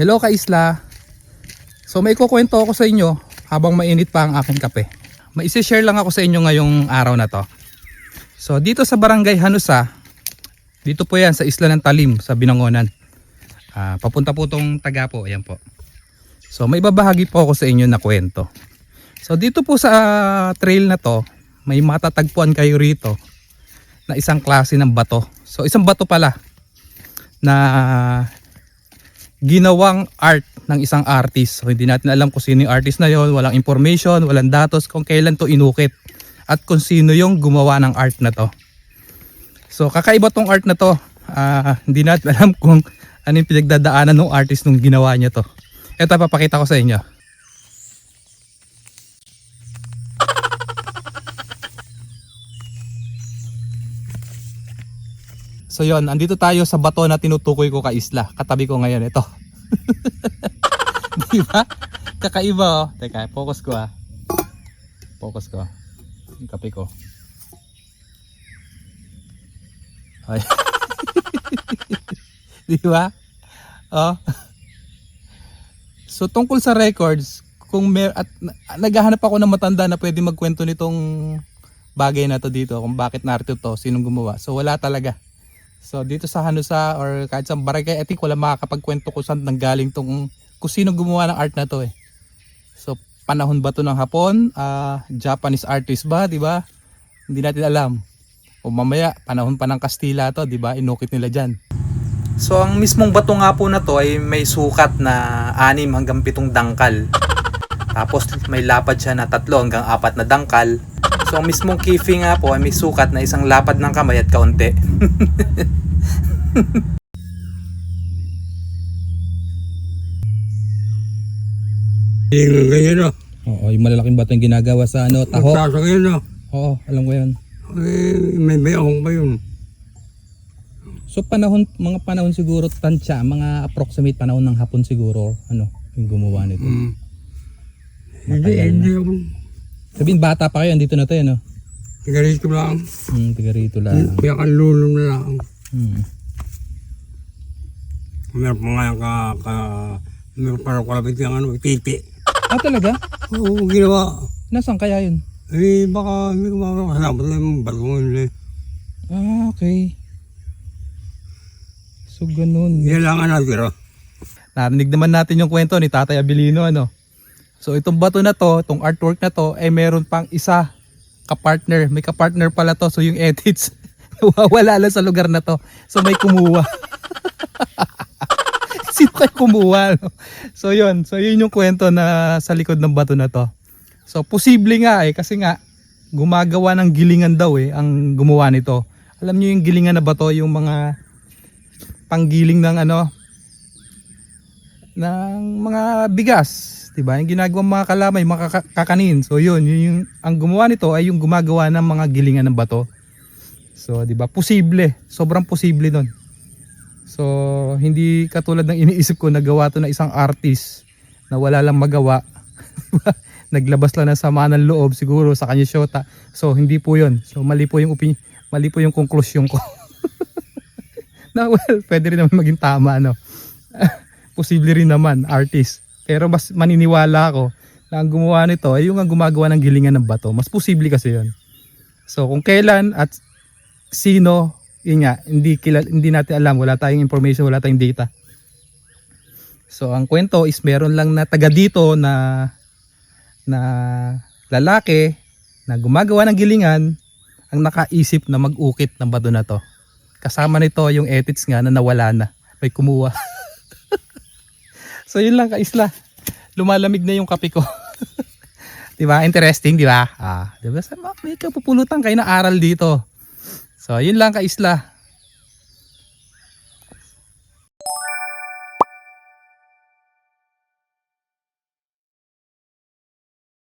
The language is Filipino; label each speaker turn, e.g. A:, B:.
A: Hello ka isla. So may kukwento ako sa inyo habang mainit pa ang aking kape. May isi-share lang ako sa inyo ngayong araw na to. So dito sa Barangay Hanusa, dito po yan sa Isla ng Talim sa Binangonan. Ah, papunta po tong taga po, ayan po. So may babahagi po ako sa inyo na kwento. So dito po sa trail na to, may matatagpuan kayo rito na isang klase ng bato. So isang bato pala na ginawang art ng isang artist. So hindi natin alam kung sino yung artist na yon, walang information, walang datos kung kailan to inukit at kung sino yung gumawa ng art na to. So kakaiba tong art na to. Ah, hindi natin alam kung ano yung pinagdadaanan ng artist nung ginawa niya to. Ito papakita ko sa inyo. So yon, andito tayo sa bato na tinutukoy ko ka isla. Katabi ko ngayon ito. Di ba? Kakaiba oh. Teka, focus ko ah. Focus ko. Yung kape ko. Ay. Di ba? Oh. So tungkol sa records, kung mer at na- naghahanap ako ng matanda na pwede magkwento nitong bagay na to dito, kung bakit narito to, sinong gumawa. So wala talaga. So dito sa Hanusa or kahit sa barangay, I think wala makakapagkwento kung saan nanggaling tong kung sino gumawa ng art na to eh. So panahon ba to ng Hapon? Ah, Japanese artist ba, 'di ba? Hindi natin alam. O mamaya panahon pa ng Kastila to, 'di ba? Inukit nila diyan. So ang mismong bato nga po na to ay may sukat na 6 hanggang 7 dangkal. Tapos may lapad siya na 3 hanggang 4 na dangkal. So ang mismong kifi nga po ay may sukat na isang lapad ng kamay at kaunti.
B: Yung ganyan o.
A: Oo, yung malalaking bato yung ginagawa sa ano, taho.
B: Sasakyan o.
A: Oo, alam ko yun.
B: Eh, may bayong pa yun.
A: So panahon, mga panahon siguro tansya, mga approximate panahon ng hapon siguro, ano, yung gumawa nito.
B: Mm. Hindi,
A: Matagal na.
B: hindi ako.
A: Sabihin bata pa kayo, andito na tayo, no?
B: Ganito lang.
A: Hmm, tiga rito lang.
B: Kaya kan lulong na lang.
A: Hmm.
B: Meron pa nga ka, ka, meron pa rin kalapit yung ano, titi.
A: Ah, talaga?
B: Oo, ginawa.
A: Nasaan kaya yun?
B: Eh, baka hindi ko makakasama na yung yun eh.
A: Ah, okay. So, ganun.
B: Yan lang ang natira.
A: Narinig naman natin yung kwento ni Tatay Abilino, ano? So, itong bato na to, itong artwork na to, ay meron pang isa kapartner. May kapartner pala to. So, yung edits, nawawala lang sa lugar na to. So, may kumuha. Sino kayo kumuha? No? So, yun. So, yun yung kwento na sa likod ng bato na to. So, posible nga eh. Kasi nga, gumagawa ng gilingan daw eh, ang gumawa nito. Alam niyo yung gilingan na bato, yung mga panggiling ng ano, ng mga bigas, 'di ba? Yung ginagawa mga kalamay, mga kaka- kakanin. So 'yun, yun yung ang gumawa nito ay yung gumagawa ng mga gilingan ng bato. So 'di ba? Posible, sobrang posible nun. So hindi katulad ng iniisip ko na gawa to na isang artist na wala lang magawa. Naglabas lang ng sama ng loob siguro sa kanya shota. So hindi po 'yun. So mali po yung opinion, mali po yung conclusion ko. na well, pwede rin naman maging tama no. Posible rin naman artist. Pero mas maniniwala ako na ang gumawa nito ay yung ang gumagawa ng gilingan ng bato. Mas posible kasi 'yon. So kung kailan at sino, yun nga, hindi, kilal, hindi natin alam. Wala tayong information, wala tayong data. So ang kwento is meron lang na taga dito na na lalaki na gumagawa ng gilingan ang nakaisip na mag-ukit ng bato na to. Kasama nito yung edits nga na nawala na. May kumuha. so yun lang ka-isla. Lumalamig na yung kape ko. 'Di ba? Interesting, 'di ba? Ah, 'di ba? May kapupulutan kayo na aral dito. So, yun lang ka-isla.